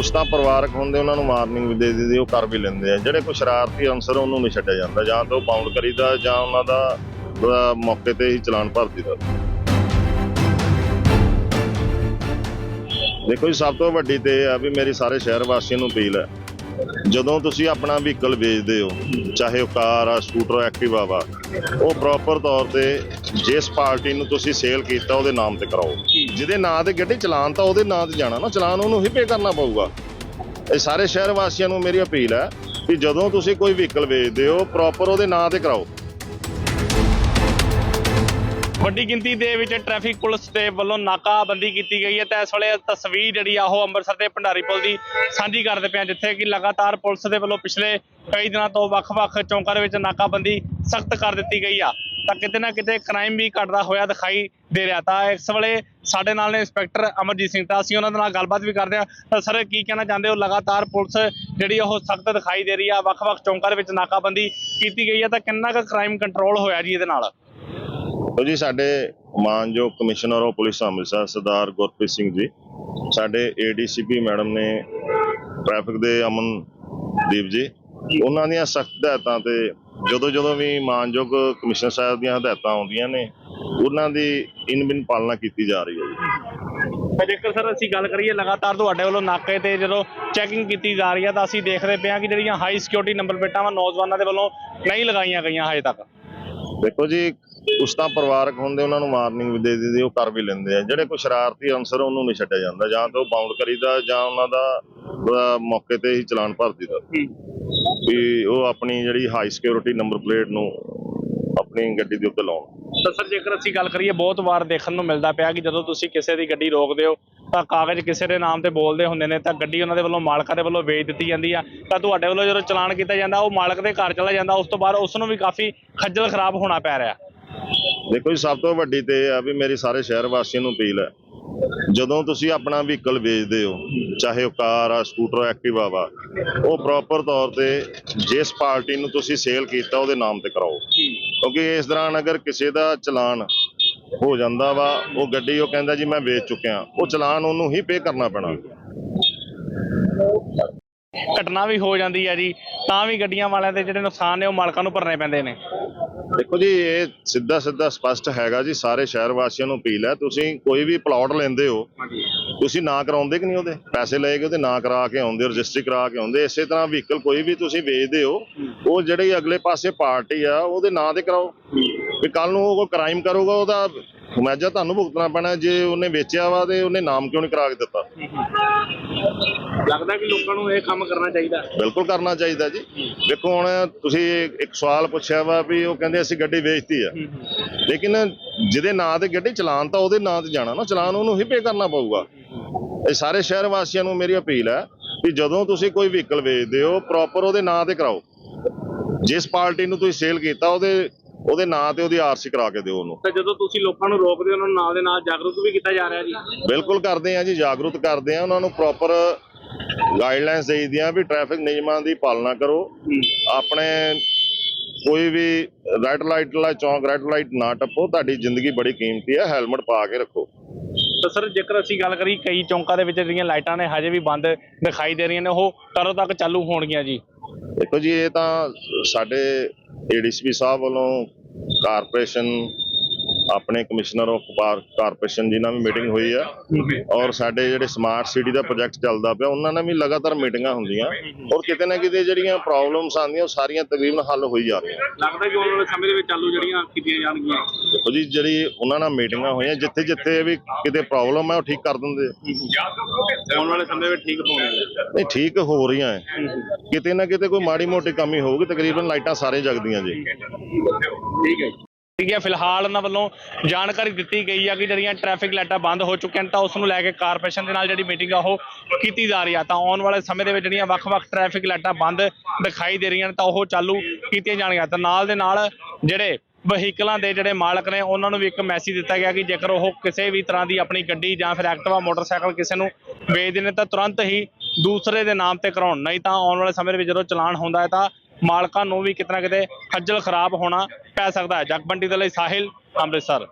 ਕੁਛ ਤਾਂ ਪਰਿਵਾਰਕ ਹੁੰਦੇ, ਉਹਨਾਂ ਨੂੰ ਵਾਰਨਿੰਗ ਵੀ ਦੇ ਦਿੰਦੇ, ਉਹ ਕਰ ਵੀ ਲੈਂਦੇ ਆ। ਜਿਹੜੇ ਕੋਈ ਸ਼ਰਾਰਤੀ ਅਨਸਰ, ਉਹਨੂੰ ਨਹੀਂ ਛੱਡਿਆ ਜਾਂਦਾ। ਜਾਂ ਤਾਂ ਉਹ ਬਾਉਂਡ ਕਰੀਦਾ, ਜਾਂ ਉਹਨਾਂ ਦਾ ਮੌਕੇ ਤੇ ਹੀ ਚਲਾਨ ਭਰ ਦਿੱਤਾ ਦੇਖੋ ਜੀ, ਸਭ ਤੋਂ ਵੱਡੀ ਤੇ ਇਹ ਆ ਵੀ ਮੇਰੀ ਸਾਰੇ ਸ਼ਹਿਰ ਵਾਸੀਆਂ ਨੂੰ ਅਪੀਲ ਹੈ ਜਦੋਂ ਤੁਸੀਂ ਆਪਣਾ ਵਹੀਕਲ ਵੇਚਦੇ ਹੋ, ਚਾਹੇ ਉਹ ਕਾਰ ਆ, ਸਕੂਟਰ ਐਕਟਿਵਾ ਵਾ, ਉਹ ਪ੍ਰੋਪਰ ਤੌਰ ਤੇ ਜਿਸ ਪਾਰਟੀ ਨੂੰ ਤੁਸੀਂ ਸੇਲ ਕੀਤਾ, ਉਹਦੇ ਨਾਮ ਤੇ ਕਰਾਓ। ਜਿਹਦੇ ਨਾਂ ਤੇ ਗੱਡੀ ਚਲਾਨ ਤਾਂ ਉਹਦੇ ਨਾਂ ਤੇ ਜਾਣਾ ਨਾ ਚਲਾਨ ਉਹਨੂੰ ਹੀ ਪੇ ਕਰਨਾ ਪਊਗਾ। ਇਹ ਸਾਰੇ ਸ਼ਹਿਰ ਵਾਸੀਆਂ ਨੂੰ ਮੇਰੀ ਅਪੀਲ ਹੈ ਕਿ ਜਦੋਂ ਤੁਸੀਂ ਕੋਈ ਵਹੀਕਲ ਵੇਚਦੇ ਹੋ ਪ੍ਰੋਪਰ ਉਹਦੇ ਨਾਂ ਤੇ ਕਰਾਓ। ਵੱਡੀ ਗਿਣਤੀ ਦੇ ਵਿੱਚ ਟ੍ਰੈਫਿਕ ਪੁਲਿਸ ਦੇ ਵੱਲੋਂ ਨਾਕਾਬੰਦੀ ਕੀਤੀ ਗਈ ਹੈ ਤਾਂ ਇਸ ਵੇਲੇ ਤਸਵੀਰ ਜਿਹੜੀ ਆ ਉਹ ਅੰਮ੍ਰਿਤਸਰ ਦੇ ਭੰਡਾਰੀ ਪੁਲ ਦੀ ਸਾਂਝੀ ਕਰਦੇ ਪਏ ਹਾਂ, ਜਿੱਥੇ ਕਿ ਲਗਾਤਾਰ ਪੁਲਿਸ ਦੇ ਵੱਲੋਂ ਪਿਛਲੇ ਕਈ ਦਿਨਾਂ ਤੋਂ ਵੱਖ-ਵੱਖ ਚੌਂਕਾਂ ਦੇ ਵਿੱਚ ਨਾਕਾਬੰਦੀ ਸਖਤ ਕਰ ਦਿੱਤੀ ਗਈ ਆ। ਤਾਂ ਕਿਤੇ ਨਾ ਕਿਤੇ ਕ੍ਰਾਈਮ ਵੀ ਘਟਦਾ ਹੋਇਆ ਦਿਖਾਈ ਦੇ ਰਿਹਾ। ਤਾਂ ਇਸ ਵੇਲੇ ਸਾਡੇ ਨਾਲ ਨੇ ਇੰਸਪੈਕਟਰ ਅਮਰਜੀਤ ਸਿੰਘ, ਤਾਂ ਅਸੀਂ ਉਹਨਾਂ ਦੇ ਨਾਲ ਗੱਲਬਾਤ ਵੀ ਕਰਦੇ ਆ ਤਾਂ ਸਰ, ਕੀ ਕਹਿਣਾ ਚਾਹੁੰਦੇ ਹੋ? ਲਗਾਤਾਰ ਪੁਲਿਸ ਜਿਹੜੀ ਆ ਉਹ ਸਖਤ ਦਿਖਾਈ ਦੇ ਰਹੀ ਆ, ਵੱਖ-ਵੱਖ ਚੌਂਕਾਂ ਦੇ ਵਿੱਚ ਨਾਕਾਬੰਦੀ ਕੀਤੀ ਗਈ ਆ, ਤਾਂ ਕਿੰਨਾ ਕੁ ਕ੍ਰਾਈਮ ਕੰਟਰੋਲ ਹੋਇਆ ਜੀ ਇਹਦੇ ਨਾਲ? ਤੋ ਜੀ ਸਾਡੇ ਮਾਨਯੋਗ commissioner of police Amritsar Sardar Gurpreet Singh ji. ਸਾਡੇ ਏਡੀਸੀਪੀ ਮੈਡਮ ਨੇ ਟ੍ਰੈਫਿਕ ਦੇ ਅਮਨਦੀਪ ਜੀ। ਉਹਨਾਂ ਦੀਆਂ ਸਖਤ ਹਦਾਇਤਾਂ ਤੇ ਜਦੋਂ ਜਦੋਂ ਵੀ ਮਾਨਯੋਗ ਕਮਿਸ਼ਨਰ ਸਾਹਿਬ ਦੀਆਂ ਹਦਾਇਤਾਂ ਆਉਂਦੀਆਂ ਨੇ ਉਹਨਾਂ ਦੀ ਇਨ ਬਿਨ ਪਾਲਣਾ ਕੀਤੀ ਜਾ ਰਹੀ ਹੈ ਜੀ। ਜੇਕਰ ਸਰ ਅਸੀਂ ਗੱਲ ਕਰੀਏ ਲਗਾਤਾਰ ਤੁਹਾਡੇ ਵੱਲੋਂ ਨਾਕੇ ਤੇ ਜਦੋਂ ਚੈਕਿੰਗ ਕੀਤੀ ਜਾ ਰਹੀ ਹੈ ਤਾਂ ਅਸੀਂ ਦੇਖਦੇ ਪਏ ਹਾਂ ਕਿ ਜਿਹੜੀਆਂ ਹਾਈ ਸਿਕਿਉਰਿਟੀ ਨੰਬਰ ਪਲੇਟਾਂ ਵਾ ਨੌਜਵਾਨਾਂ ਦੇ ਵੱਲੋਂ ਨਹੀਂ ਲਗਾਈਆਂ ਗਈਆਂ ਹਜੇ ਤੱਕ। ਦੇਖੋ ਜੀ ਕੁਛ ਤਾਂ ਪਰਿਵਾਰਕ ਹੁੰਦੇ ਉਹਨਾਂ ਨੂੰ ਵਾਰਨਿੰਗ ਵੀ ਦੇ ਦਿੰਦੇ ਉਹ ਕਰ ਵੀ ਲੈਂਦੇ ਆ। ਜਿਹੜੇ ਕੋਈ ਸ਼ਰਾਰਤੀ ਅਨਸਰ ਉਹਨੂੰ ਨਹੀਂ ਛੱਡਿਆ ਜਾਂਦਾ ਜਾਂ ਤਾਂ ਉਹ ਬਾਉਂਡ ਕਰੀਦਾ ਜਾਂ ਉਹਨਾਂ ਦਾ ਮੌਕੇ ਤੇ ਹੀ ਚਲਾਨ ਭਰ ਦਿੱਤਾ ਵੀ ਉਹ ਆਪਣੀ ਜਿਹੜੀ ਹਾਈ ਸਿਕਿਉਰਿਟੀ ਨੰਬਰ ਪਲੇਟ ਨੂੰ ਆਪਣੀ ਗੱਡੀ ਦੇ ਉੱਤੇ ਲਾਉਣ। ਤਾਂ ਸਰ ਜੇਕਰ ਅਸੀਂ ਗੱਲ ਕਰੀਏ ਬਹੁਤ ਵਾਰ ਦੇਖਣ ਨੂੰ ਮਿਲਦਾ ਪਿਆ ਕਿ ਜਦੋਂ ਤੁਸੀਂ ਕਿਸੇ ਦੀ ਗੱਡੀ ਰੋਕਦੇ ਹੋ ਤਾਂ ਕਾਗਜ਼ ਕਿਸੇ ਦੇ ਨਾਮ ਤੇ ਬੋਲਦੇ ਹੁੰਦੇ ਨੇ ਤਾਂ ਗੱਡੀ ਉਹਨਾਂ ਦੇ ਵੱਲੋਂ ਮਾਲਕਾਂ ਦੇ ਵੱਲੋਂ ਵੇਚ ਦਿੱਤੀ ਜਾਂਦੀ ਆ। ਤਾਂ ਤੁਹਾਡੇ ਵੱਲੋਂ ਜਦੋਂ ਚਲਾਨ ਕੀਤਾ ਜਾਂਦਾ ਉਹ ਮਾਲਕ ਦੇ ਘਰ ਚਲਾ ਜਾਂਦਾ ਉਸ ਤੋਂ ਬਾਅਦ ਉਸ ਨੂੰ ਵੀ ਕਾਫੀ ਖੱਜਲ ਖਰਾਬ ਹੋਣਾ ਪੈ ਰਿਹਾ। ਦੇਖੋ ਜੀ ਸਭ ਤੋਂ ਵੱਡੀ ਤੇ ਇਹ ਆ ਵੀ ਮੇਰੀ ਸਾਰੇ ਸ਼ਹਿਰ ਵਾਸੀਆਂ ਨੂੰ ਅਪੀਲ ਹੈ ਜਦੋਂ ਤੁਸੀਂ ਆਪਣਾ ਵਹੀਕਲ ਵੇਚਦੇ ਹੋ ਚਾਹੇ ਉਹ ਕਾਰ ਆ ਸਕੂਟਰ ਐਕਟਿਵਾ ਵਾ ਉਹ ਪ੍ਰੋਪਰ ਤੌਰ ਤੇ ਜਿਸ ਪਾਰਟੀ ਨੂੰ ਤੁਸੀਂ ਸੇਲ ਕੀਤਾ ਉਹਦੇ ਨਾਮ ਤੇ ਕਰਾਓ। ਕਿਉਂਕਿ ਇਸ ਦੌਰਾਨ ਅਗਰ ਕਿਸੇ ਦਾ ਚਲਾਨ ਹੋ ਜਾਂਦਾ ਵਾ ਉਹ ਗੱਡੀ ਉਹ ਕਹਿੰਦਾ ਜੀ ਮੈਂ ਵੇਚ ਚੁੱਕਿਆ ਉਹ ਚਲਾਨ ਉਹਨੂੰ ਹੀ ਪੇ ਕਰਨਾ ਪੈਣਾ। ਘਟਨਾ ਵੀ ਹੋ ਜਾਂਦੀ ਹੈ ਜੀ ਤਾਂ ਵੀ ਗੱਡੀਆਂ ਵਾਲਿਆਂ ਦੇ ਜਿਹੜੇ ਨੁਕਸਾਨ ਨੇ ਉਹ ਮਾਲਕਾਂ ਨੂੰ ਭਰਨੇ ਪੈਂਦੇ ਨੇ। ਦੇਖੋ ਜੀ ਇਹ ਸਿੱਧਾ ਸਿੱਧਾ ਸਪਸ਼ਟ ਹੈਗਾ ਜੀ ਸਾਰੇ ਸ਼ਹਿਰ ਵਾਸੀਆਂ ਨੂੰ ਅਪੀਲ ਹੈ ਤੁਸੀਂ ਕੋਈ ਵੀ ਪਲਾਟ ਲੈਂਦੇ ਹੋ ਤੁਸੀਂ ਨਾ ਕਰਾਉਂਦੇ ਕਿ ਨਹੀਂ ਉਹਦੇ? ਪੈਸੇ ਲਏ ਕੇ ਉਹਦੇ ਨਾ ਕਰਾ ਕੇ ਆਉਂਦੇ ਰਜਿਸਟਰੀ ਕਰਾ ਕੇ ਆਉਂਦੇ ਇਸੇ ਤਰ੍ਹਾਂ ਵਹੀਕਲ ਕੋਈ ਵੀ ਤੁਸੀਂ ਵੇਚਦੇ ਹੋ ਉਹ ਜਿਹੜੀ ਅਗਲੇ ਪਾਸੇ ਪਾਰਟੀ ਆ ਉਹਦੇ ਨਾਂ ਤੇ ਕਰਾਓ। ਵੀ ਕੱਲ ਨੂੰ ਉਹ ਕੋਈ ਕ੍ਰਾਈਮ ਕਰੂਗਾ ਉਹਦਾ ਖਮਿਆਜਾ ਤੁਹਾਨੂੰ ਭੁਗਤਣਾ ਪੈਣਾ ਜੇ ਉਹਨੇ ਵੇਚਿਆ ਵਾ ਤੇ ਉਹਨੇ ਨਾਮ ਕਿਉਂ ਨਹੀਂ ਕਰਾ ਕੇ ਦਿੱਤਾ? ਲੱਗਦਾ ਕਿ ਲੋਕਾਂ ਨੂੰ ਇਹ ਕੰਮ ਕਰਨਾ ਚਾਹੀਦਾ। ਬਿਲਕੁਲ ਕਰਨਾ ਚਾਹੀਦਾ ਜੀ। ਦੇਖੋ ਹੁਣ ਤੁਸੀਂ ਇੱਕ ਸਵਾਲ ਪੁੱਛਿਆ ਵਾ ਵੀ ਉਹ ਕਹਿੰਦੇ ਅਸੀਂ ਗੱਡੀ ਵੇਚਤੀ ਆ। ਲੇਕਿਨ ਜਿਹਦੇ ਨਾਂ ਤੇ ਗੱਡੀ ਚਲਾਨ ਤਾਂ ਉਹਦੇ ਨਾਂ ਤੇ ਜਾਣਾ ਨਾ ਚਲਾਨ ਉਹਨੂੰ ਹੀ ਪੇ ਕਰਨਾ ਪਊਗਾ। ਇਹ ਸਾਰੇ ਸ਼ਹਿਰ ਵਾਸੀਆਂ ਨੂੰ ਮੇਰੀ ਅਪੀਲ ਹੈ ਕਿ ਜਦੋਂ ਤੁਸੀਂ ਕੋਈ ਵਹੀਕਲ ਵੇਚਦੇ ਹੋ ਪ੍ਰੋਪਰ ਉਹਦੇ ਨਾਂ ਤੇ ਕਰਾਓ। ਜਿਸ ਪਾਰਟੀ ਨੂੰ ਤੁਸੀਂ ਸੇਲ ਕੀਤਾ ਉਹਦੇ ਉਹਦੇ ਨਾਂ ਤੇ ਉਹਦੀ ਆਰਸੀ ਕਰਾ ਕੇ ਦਿਓ ਉਹਨੂੰ। ਤਾਂ ਜਦੋਂ ਤੁਸੀਂ ਲੋਕਾਂ ਨੂੰ ਰੋਕਦੇ ਹੋ ਉਹਨਾਂ ਨੂੰ ਨਾਲ ਦੇ ਨਾਲ ਜਾਗਰੂਕ ਵੀ ਕੀਤਾ ਜਾ ਰਿਹਾ ਜੀ? ਬਿਲਕੁਲ ਕਰਦੇ ਆ ਜੀ ਜਾਗਰੂਕ ਕਰਦੇ ਆ ਉਹਨਾਂ ਨੂੰ ਪ੍ਰੋਪਰ ਗਾਈਡਲਾਈਨਸ ਦੇਈਦੀਆਂ ਵੀ ਟ੍ਰੈਫਿਕ ਨਿਯਮਾਂ ਦੀ ਪਾਲਣਾ ਕਰੋ। ਆਪਣੇ ਕੋਈ ਵੀ ਰੈੱਡ ਲਾਈਟ ਵਾਲਾ ਚੌਂਕ ਰੈੱਡ ਲਾਈਟ ਨਾ ਟੱਪੋ। ਤੁਹਾਡੀ ਜ਼ਿੰਦਗੀ ਬੜੀ ਕੀਮਤੀ ਹੈ ਹੈਲਮਟ ਪਾ ਕੇ ਰੱਖੋ। ਤਾਂ ਸਰ ਜੇਕਰ ਅਸੀਂ ਗੱਲ ਕਰੀ ਕਈ ਚੌਂਕਾਂ ਦੇ ਵਿੱਚ ਜਿਹੜੀਆਂ ਲਾਈਟਾਂ ਨੇ ਹਜੇ ਵੀ ਬੰਦ ਦਿਖਾਈ ਦੇ ਰਹੀਆਂ ਨੇ ਉਹ ਕਦੋਂ ਤੱਕ ਚਾਲੂ ਹੋਣਗੀਆਂ ਜੀ? ਦੇਖੋ ਜੀ ਇਹ ਤਾਂ ਸਾਡੇ ਏਡੀਸੀਪੀ ਸਾਹਿਬ ਵੱਲੋਂ ਕਾਰਪੋਰੇਸ਼ਨ ਆਪਣੇ ਕਮਿਸ਼ਨਰ ਆਫ ਪਾਰਕ ਕਾਰਪੋਰੇਸ਼ਨ ਜੀ ਨਾਲ ਵੀ ਮੀਟਿੰਗ ਹੋਈ ਆ ਔਰ ਸਾਡੇ ਜਿਹੜੇ ਸਮਾਰਟ ਸਿਟੀ ਦਾ ਪ੍ਰੋਜੈਕਟ ਚੱਲਦਾ ਪਿਆ ਉਹਨਾਂ ਨਾਲ ਵੀ ਲਗਾਤਾਰ ਮੀਟਿੰਗਾਂ ਹੁੰਦੀਆਂ। ਔਰ ਕਿਤੇ ਨਾ ਕਿਤੇ ਜਿਹੜੀਆਂ ਪ੍ਰੋਬਲਮਸ ਆਉਂਦੀਆਂ ਉਹ ਸਾਰੀਆਂ ਤਕਰੀਬਨ ਹੱਲ ਹੋਈ ਜਾ ਰਹੀਆਂ। ਲੱਗਦਾ ਕਿ ਆਉਣ ਵਾਲੇ ਸਮੇਂ ਦੇ ਵਿੱਚ ਚਾਲੂ ਜਿਹੜੀਆਂ ਕੀਤੀਆਂ ਜਾਣਗੀਆਂ। ਦੇਖੋ ਜੀ ਜਿਹੜੀ ਉਹਨਾਂ ਨਾਲ ਮੀਟਿੰਗਾਂ ਹੋਈਆਂ ਜਿੱਥੇ ਜਿੱਥੇ ਵੀ ਕਿਤੇ ਪ੍ਰੋਬਲਮ ਹੈ ਉਹ ਠੀਕ ਕਰ ਦਿੰਦੇ ਆ। ਆਉਣ ਵਾਲੇ ਸਮੇਂ ਵਿੱਚ ਠੀਕ ਹੋਣਗੇ ਨਹੀਂ ਠੀਕ ਹੋ ਰਹੀਆਂ ਹੈ ਕਿਤੇ ਨਾ ਕਿਤੇ ਕੋਈ ਮਾੜੀ ਮੋਟੀ ਕਮੀ ਹੋਊਗੀ ਤਕਰੀਬਨ ਲਾਈਟਾਂ ਸਾਰੇ ਜਗਦੀਆਂ ਜੀ। ਠੀਕ ਹੈ ਠੀਕ ਹੈ। ਫਿਲਹਾਲ ਉਹਨਾਂ ਵੱਲੋਂ ਜਾਣਕਾਰੀ ਦਿੱਤੀ ਗਈ ਆ ਕਿ ਜਿਹੜੀਆਂ ਟ੍ਰੈਫਿਕ ਲਾਈਟਾਂ ਬੰਦ ਹੋ ਚੁੱਕੀਆਂ ਨੇ ਤਾਂ ਉਸ ਨੂੰ ਲੈ ਕੇ ਕਾਰਪੋਰੇਸ਼ਨ ਦੇ ਨਾਲ ਜਿਹੜੀ ਮੀਟਿੰਗ ਆ ਉਹ ਕੀਤੀ ਜਾ ਰਹੀ ਆ। ਤਾਂ ਆਉਣ ਵਾਲੇ ਸਮੇਂ ਦੇ ਵਿੱਚ ਜਿਹੜੀਆਂ ਵੱਖ-ਵੱਖ ਟ੍ਰੈਫਿਕ ਲਾਈਟਾਂ ਬੰਦ ਦਿਖਾਈ ਦੇ ਰਹੀਆਂ ਨੇ ਤਾਂ ਉਹ ਚਾਲੂ ਕੀਤੀਆਂ ਜਾਣਗੀਆਂ। ਤਾਂ ਨਾਲ ਦੇ ਨਾਲ ਜਿਹੜੇ ਵਹੀਕਲਾਂ ਦੇ ਜਿਹੜੇ ਮਾਲਕ ਨੇ, ਉਹਨਾਂ ਨੂੰ ਵੀ ਇੱਕ ਮੈਸੇਜ ਦਿੱਤਾ ਗਿਆ ਕਿ ਜੇਕਰ ਉਹ ਕਿਸੇ ਵੀ ਤਰ੍ਹਾਂ ਦੀ ਆਪਣੀ ਗੱਡੀ ਜਾਂ ਫਿਰ ਐਕਟਿਵਾ ਮੋਟਰਸਾਈਕਲ ਕਿਸੇ ਨੂੰ ਵੇਚਦੇ ਨੇ ਤਾਂ ਤੁਰੰਤ ਹੀ ਦੂਸਰੇ ਦੇ ਨਾਮ ਤੇ ਕਰਾਉਣ। ਨਹੀਂ ਤਾਂ ਆਉਣ ਵਾਲੇ ਸਮੇਂ ਦੇ ਵਿੱਚ ਜਦੋਂ ਚਲਾਨ ਹੁੰਦਾ ਹੈ ਤਾਂ ਮਾਲਕਾਂ ਨੂੰ ਵੀ ਕਿਤਨਾ ਕਿਤੇ ਖੱਜਲ ਖਰਾਬ ਹੋਣਾ ਪੈ ਸਕਦਾ ਹੈ। ਜਗਬੰਡੀ ਦੇ ਲਈ ਸਾਹਿਲ ਅੰਮ੍ਰਿਤਸਰ।